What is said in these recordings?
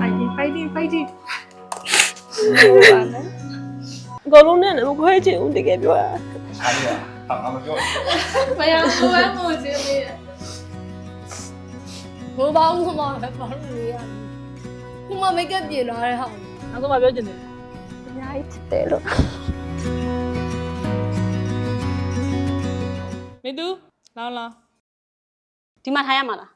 fighting fighting fighting အကုန်လုံးနဲ့လည်းမခွဲချင်ဘူးတကယ်ပြောရအားရဟာငါမပြောမရဘူးဘယ်မို့ချင်လဲဘောပေါင်းကမှပဲဘာလို့လဲရခုမှမိတ်ကပ်ပြင်လာတဲ့ဟာနောက်ဆုံးမပြောချင်တယ်အများကြီးချစ်တယ်လို့မေသူလောင်းလောင်းဒီမှာထားရမှာလားဟုတ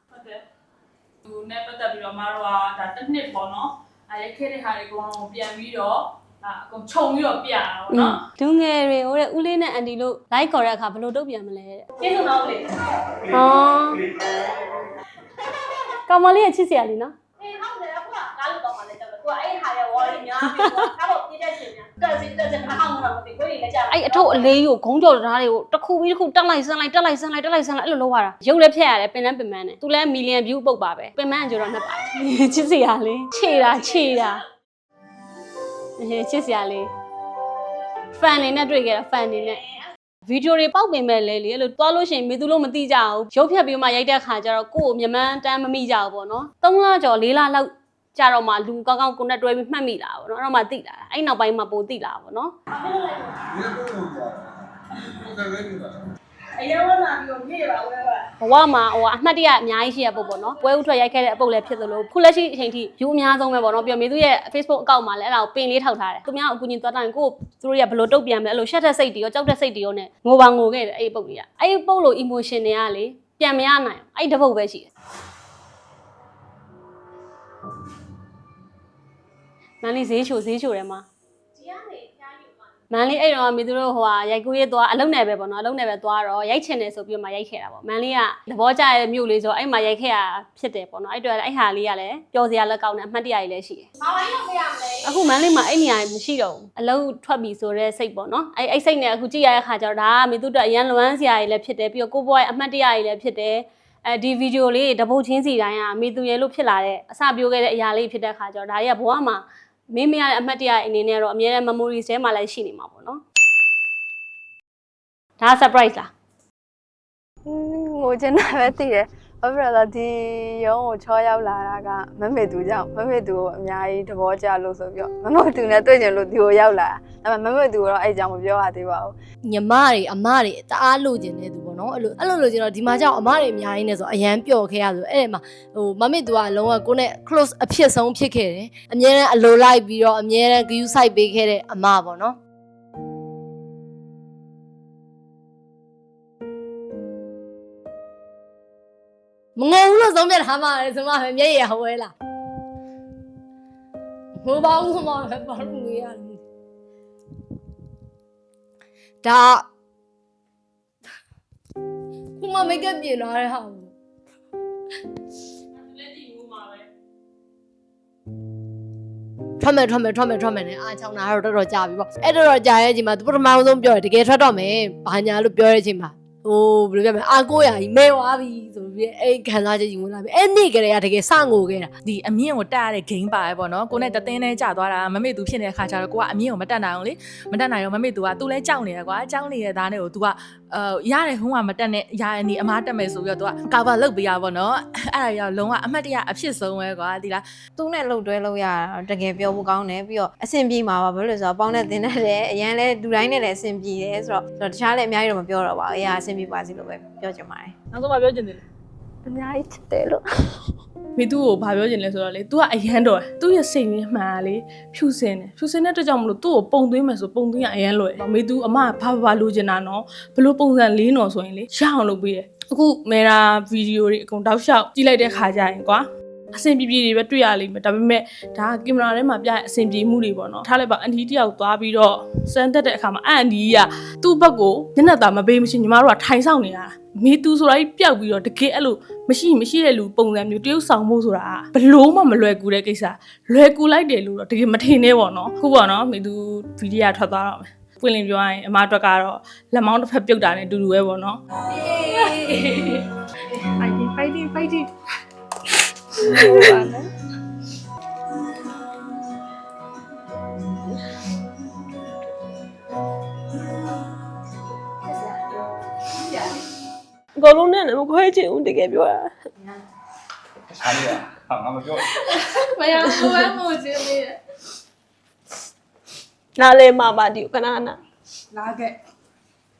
်တယ် သူနဲ့ပတ်သက်ပြီးတော့မတို့ကဒါတစ်နှစ်ပေါ့နော်အဲရခဲ့တဲ့ဟာတွေအကုန်လုံးပြန်ပြီးတော့အာအကုန်ခြုံပြီးတော့ပြရတာပေါ့နော်ဒူငယ်တွေဟိုတဲ့ဦးလေးနဲ့အန်တီလို့ like ခေါ်တဲ့အခါဘယ်လိုတုတ်ပြန်မလဲတဲ့ကျေးဇူးတော်လေဟောကောင်မလေးရဲ့ချစ်စရာလေးနော်အေးဟုတ်တယ်အခုကကားလို့တော့မှလည်းကြောက်တယ်ကိုကအဲ့ဟာရဲ့ worry များပြီးတော့ကားပေါ်ပြည့်တဲ့ချိန်များတက်စီတက်စီမအောင်တော့မသိကိုကြီးလည်းကြောက် အဲ့အထုပ်အလေးကိုဂုံးကြော်ထားတွေကိုတစ်ခုပြီးတစ်ခုတက်လိုက်ဆန်းလိုက်တက်လိုက်ဆန်းလိုက်တက်လိုက်ဆန်းလိုက်အဲ့လိုလုပ်ရတာရုပ်လည်းဖြတ်ရတယ်ပင်လည်းပင်မန်းတယ်သူလည်းမီလီယံ view ပုတ်ပါပဲပင်မန်းကကြတော့နှစ်ပါတယ်ချစ်စရာလေးခြေတာခြေတာအေးချစ်စရာလေး fan နေနဲ့တွေ့ခဲ့တာ fan နေနဲ့ဗီဒီယိုတွေပေါက်ပင်မဲ့လဲလေအဲ့လိုတွားလို့ရှိရင်မေသူလို့မသိကြဘူးရုပ်ဖြတ်ပြီးမှရိုက်တဲ့ခါကျတော့ကိုယ့်ကိုမြန်မန်းတမ်းမမိကြဘူးပေါ့နော်၃လကျော်၄လလောက် ကြတော့မှလူကောင်းကောင်းကိုနဲ့တွဲပြီးမှတ်မိလာပေါ့နော်အဲ့တော့မှသိလာတာအဲ့နောက်ပိုင်းမှပိုသိလာပေါ့နော်အရင်ကလာပြီးတော့ပြေးပါဝဲပါဘဝမှာဟိုအမှတ်တရအများကြီးရှိရပုတ်ပေါ့နော်ပွဲဥထွက်ရိုက်ခဲ့တဲ့အပုတ်လည်းဖြစ်သလိုခုလက်ရှိအချိန်ထိယူအများဆုံးပဲပေါ့နော်ပြောမေသူရဲ့ Facebook အကောင့်မှာလည်းအဲ့ဒါကိုပင်လေးထောက်ထားတယ်သူများအကူအညီသွားတိုင်းကိုသူတို့ရဘယ်လိုတုတ်ပြန်မလဲအဲ့လိုရှက်တဲ့စိတ်တွေရောကြောက်တဲ့စိတ်တွေရောနဲ့ငိုပါငိုခဲ့တယ်အဲ့ဒီပုတ်တွေကအဲ့ဒီပုတ်လို့ emotion တွေကလေပြန်မရနိုင်အဲ့ဒီတစ်ပုတ်ပဲရှိတယ် မန်လေးဈေးချိုဈေးချိုတယ်မှာဒီကနေဖျားယူပါမန်လေးအဲ့တော့မေသူတို့ဟိုဟာရိုက်ကူးရေးသွားအလုံးနယ်ပဲပေါ့နော်အလုံးနယ်ပဲသွားတော့ရိုက်ချင်တယ်ဆိုပြီးတော့မှရိုက်ခဲ့တာပေါ့မန်လေးကသဘောကျတဲ့မြို့လေးဆိုအဲ့မှာရိုက်ခဲ့ရဖြစ်တယ်ပေါ့နော်အဲ့တော့အဲ့ဟာလေးကလည်းပျော်စရာလက်ကောင်းတဲ့အမှတ်တရကြီးလည်းရှိတယ်မဝိုင်းတော့မရမလဲအခုမန်လေးမှာအဲ့နေရာမရှိတော့ဘူးအလုံးထွက်ပြီဆိုတဲ့စိတ်ပေါ့နော်အဲ့အဲ့စိတ်နဲ့အခုကြည့်ရတဲ့ခါကျတော့ဒါကမေသူတို့အရန်လွမ်းစရာကြီးလည်းဖြစ်တယ်ပြီးတော့ကိုဘွားရဲ့အမှတ်တရကြီးလည်းဖြစ်တယ်အဲဒီဗီဒီယိုလေးတပုတ်ချင်းစီတိုင်းကမေသူရဲ့လို့ဖြစ်လာတဲ့အစပြိုးခဲ့တဲ့အရာလေးဖြစ်တဲ့ခါကျတော့ဒါကြီးကဘဝမှာ မင်းမရတဲ့အမှတ်တရအနေနဲ့တော့အများနဲ့ memories ထဲမှာလည်းရှိနေမှာပေါ့နော်ဒါ surprise လားငိုချင်တာပဲသိတယ် ဘာဖြစ်လို့လဲဒီရုံးကိုချောရောက်လာတာကမမေသူကြောင့်မမေသူကိုအများကြီးသဘောကျလို့ဆိုပြီးတော့မမေသူနဲ့တွေ့ကြလို့ဒီကိုရောက်လာတာဒါပေမဲ့မမေသူကတော့အဲ့အကြောင်းမပြောရသေးပါဘူးညီမတွေအမတွေတအားလိုချင်နေသူပေါ့နော်အဲ့လိုအဲ့လိုလိုချင်တော့ဒီမှာကြောင့်အမတွေအများကြီးနေဆိုအရန်ပျော်ခဲ့ရဆိုအဲ့ဒီမှာဟိုမမေသူကအလုံးဝကိုနဲ့ close အဖြစ်ဆုံးဖြစ်ခဲ့တယ်အမြဲတမ်းအလိုလိုက်ပြီးတော့အမြဲတမ်း view site ပေးခဲ့တဲ့အမပေါ့နော် မငုံဘူးလို့သုံးပြထားမှာလေဆိုမှပဲမျက်ရည်ဟဝဲလာဟိုပေါင်းကမှပဲဘာလို့ငွေရလဲဒါခုမှမိတ်ကပ်ပြင်လာတဲ့ဟာကိုလက်ကြည့်ဦးမှာပဲထွက်မယ်ထွက်မယ်ထွက်မယ်ထွက်မယ်နဲ့အားချောင်းတာတော့တော်တော်ကြာပြီပေါ့အဲ့တော်တော်ကြာရဲ့အချိန်မှာသူပထမဆုံးပြောတယ်တကယ်ထွက်တော့မယ်ဘာညာလို့ပြောတဲ့အချိန်မှာ ဟိုဘယ်လိုပြောမလဲအာကိုရာကြီးမဲသွားပြီဆိုပြီးအဲ့ခံစားချက်ကြီးဝင်လာပြီအဲ့နေ့ကလေးကတကယ်စငိုခဲ့တာဒီအမြင့်ကိုတက်ရတဲ့ game ပါပဲပေါ့နော်ကိုနဲ့တသင်းနဲ့ကြာသွားတာမမေသူဖြစ်နေတဲ့ခါကျတော့ကိုကအမြင့်ကိုမတက်နိုင်အောင်လေမတက်နိုင်တော့မမေသူကသူလဲကြောက်နေရကွာကြောက်နေတဲ့သားနဲ့ကို तू ကအာရတယ်ဟိုကမတက်နဲ့ရရနေအမားတက်မယ်ဆိုပြီးတော့ तू က cover လုပ်ပေးရပါတော့အဲ့ဒါရောလုံးဝအမှတ်တရအဖြစ်ဆုံးပဲကွာဒီလားသူနဲ့လှုပ်တွဲလို့ရတာတော့တကယ်ပြောဖို့ကောင်းတယ်ပြီးတော့အဆင်ပြေမှာပါဘာလို့လဲဆိုတော့ပေါင်းနဲ့တင်တဲ့တယ်အရန်လဲလူတိုင်းနဲ့လည်းအဆင်ပြေတယ်ဆိုတော့ဆိုတော့တခြားလည်းအများကြီးတော့မပြောတော့ပါဘူးအရာအဆင်ပြေပါစေလို့ပဲပြောချင်ပါတယ်နောက်ဆုံးမပြောချင်တယ်လေအများကြီးချစ်တယ်လို့မေသူ့ကိုဘာပြောချင်လဲဆိုတော့လေ तू ကအရန်တော်တယ်သူ့ရဲ့စိတ်ရင်းမှန်လေဖြူစင်တယ်ဖြူစင်တဲ့အတွက်ကြောင့်မလို့သူ့ကိုပုံသွင်းမယ်ဆိုပုံသွင်းရအရန်လွယ်မေသူအမဘာဘာဘာလိုချင်တာနော်ဘလို့ပုံစံလေးနော်ဆိုရင်လေရအောင်လုပ်ပေးတယ်အခုမေရာဗီဒီယိုတွေအကုန်တောက်လျှောက်ကြည့်လိုက်တဲ့ခါကျရင်ကွာ အဆင်ပြေပြေတွေပဲတွေ့ရလိမ့်မယ်ဒါပေမဲ့ဒါကင်မရာထဲမှာပြတဲ့အဆင်ပြေမှုတွေပေါ့နော်ထားလိုက်ပါအန်တီတယောက်သွားပြီးတော့စမ်းသက်တဲ့အခါမှာအန်တီကသူ့ဘက်ကိုမျက်နှာသာမပေးမချင်းညီမတို့ကထိုင်ဆောင်နေရတာမေသူဆိုတာကြီးပျောက်ပြီးတော့တကယ်အဲ့လိုမရှိမရှိတဲ့လူပုံစံမျိုးတရုပ်ဆောင်မှုဆိုတာဘလို့မှမလွယ်ကူတဲ့ကိစ္စလွယ်ကူလိုက်တယ်လို့တော့တကယ်မထင်နဲ့ပေါ့နော်ခုပေါ့နော်မေသူဗီဒီယိုထွက်သွားတော့မယ်ပွင့်လင်းပြောရရင်အမအတွက်ကတော့လက်မောင်းတစ်ဖက်ပြုတ်တာနဲ့အတူတူပဲပေါ့နော် fighting fighting fighting အကုန်လုံးနဲ့လည်းမခွဲချင်ဘူးတကယ်ပြောတာအအားရဟာငါမပြောမရဘူးဘယ်မို့ချင်းလေးနားလဲမှာပါဒီခဏခဏလာခဲ့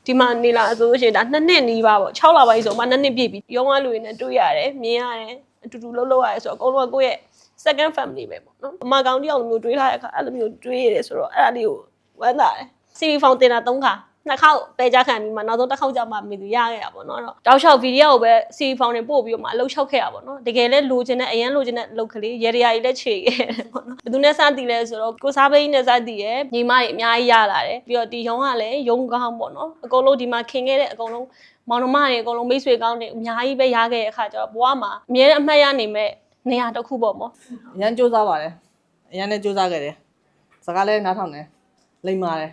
ဒီမှာနေလာဆိုလို့ရှိရင်ဒါနှစ်နှစ်နီးပါပေါ့6လပိုင်းဆိုမှနှစ်နှစ်ပြည့်ပြီရုံးကလူတွေနဲ့တွေ့ရတယ်မြင်ရတယ် အတူတူလှုပ်လှုပ်ရတယ်ဆိုတော့အကုန်လုံးကကိုယ့်ရဲ့ second family ပဲပေါ့နော်အမကောင်တယောက်လိုမျိုးတွေးထားတဲ့အခါအဲ့လိုမျိုးတွေးရတယ်ဆိုတော့အဲ့ဒါလေးကိုဝမ်းသာတယ် CV form တင်တာ3ခါ နှစ်ခေါက်ပဲကြခံပြီးမှနောက်ဆုံးတစ်ခေါက်ကြမှမေသူရခဲ့တာပေါ့နော်အဲ့တော့တောက်လျှောက်ဗီဒီယိုကိုပဲ CV form တင်ပို့ပြီးတော့မှအလုပ်လျှောက်ခဲ့တာပေါ့နော်တကယ်လဲလိုချင်တဲ့အရန်လိုချင်တဲ့အလုပ်ကလေးရေရရာကြီးလည်းခြေခဲ့တယ်ပေါ့နော်ဘယ်သူနဲ့စတည်လဲဆိုတော့ကိုစားပိန်းနဲ့စတည်ရယ်ညီမတွေအများကြီးရလာတယ်ပြီးတော့ဒီရုံးကလည်းရုံးကောင်းပေါ့နော်အကုန်လုံးဒီမှာခင်ခဲ့တဲ့အကုန်လုံးမောင်နှမတွေအကုန်လုံးမိတ်ဆွေကောင်းတွေအများကြီးပဲရခဲ့တဲ့အခါကျတော့ဘဝမှာအမြဲတမ်းအမှတ်ရနိုင်မဲ့နေရာတစ်ခုပေါ့မောအရန်စူးစမ်းပါတယ်အရန်လည်းစူးစမ်းခဲ့တယ်စကားလည်းနားထောင်တယ်လိမ္မာတယ်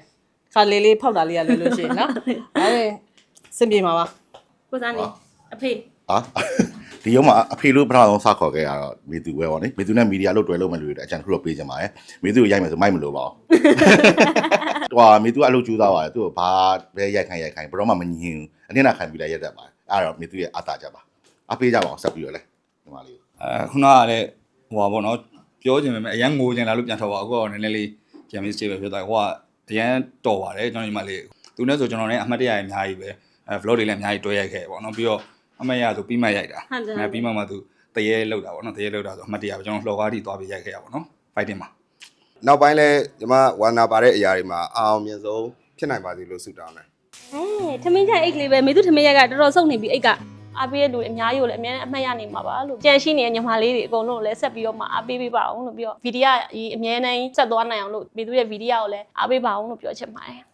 ခါလေးလေးဖောက်တာလေးရလွယ်လို့ရှိရင်နော်ဒါပေစင်ပြေမှာပါကိုစားနေအဖေဟာဒီရုံးမှာအဖေလို့ပထမဆုံးစခေါ်ခဲ့ရတော့မေသူပဲပေါ့နိမေသူနဲ့မီဒီယာလို့တွဲလို့မလို့တဲ့အကြံတစ်ခုတော့ပေးချင်ပါတယ်မေသူကိုရိုက်မယ်ဆိုမိုက်မလို့ပါဘူးဟိုမေသူကအလုပ်ကျူးသားပါတယ်သူကဘာပဲရိုက်ခိုင်းရိုက်ခိုင်းဘယ်တော့မှမငြင်းဘူးအနစ်နာခံပြီးလည်းရက်တတ်ပါတယ်အဲ့တော့မေသူရဲ့အတားကြပါအပေးကြပါအောင်ဆက်ပြီးတော့လဲဒီမှာလေးအဲခုနကလည်းဟိုပါပေါ့နော်ပြောချင်ပေမဲ့အရန်ငိုချင်လာလို့ပြန်ထွက်ပါအခုတော့နည်းနည်းလေးပြန်ပြီး stable ဖြစ်သွားဟိုက အရန်တော်ပါတယ်ကျွန်တော်ညီမလေးသူနဲ့ဆိုကျွန်တော်လည်းအမှတ်တရရအများကြီးပဲအဲ vlog တွေလည်းအများကြီးတွဲရိုက်ခဲ့ပေါ့နော်ပြီးတော့အမရဆိုပြီးမှရိုက်တာဟုတ်တယ်အဲပြီးမှမှသူတရေလောက်တာပေါ့နော်တရေလောက်တာဆိုအမှတ်တရပဲကျွန်တော်လှော်ကားတီသွားပြီးရိုက်ခဲ့ရပါတော့နော် fighting မှာနောက်ပိုင်းလဲဒီမှာဝါနာပါတဲ့အရာတွေမှာအအောင်မြင်ဆုံးဖြစ်နိုင်ပါစေလို့ဆုတောင်းတယ်အဲထမင်းချိုင်အိတ်ကလေးပဲမေသူထမင်းရိုက်ကတော်တော်စုံနေပြီအိတ်က အပေးတဲ့လူတွေအများကြီးကိုလည်းအများနဲ့အမှတ်ရနေမှာပါလို့ကြံရှိနေတဲ့ညီမလေးတွေအကုန်လုံးကိုလည်းဆက်ပြီးတော့မှအားပေးပေးပါအောင်လို့ပြီးတော့ဗီဒီယိုအများနဲ့ဆက်သွားနိုင်အောင်လို့မေသူရဲ့ဗီဒီယိုကိုလည်းအားပေးပါအောင်လို့ပြောချင်ပါတယ်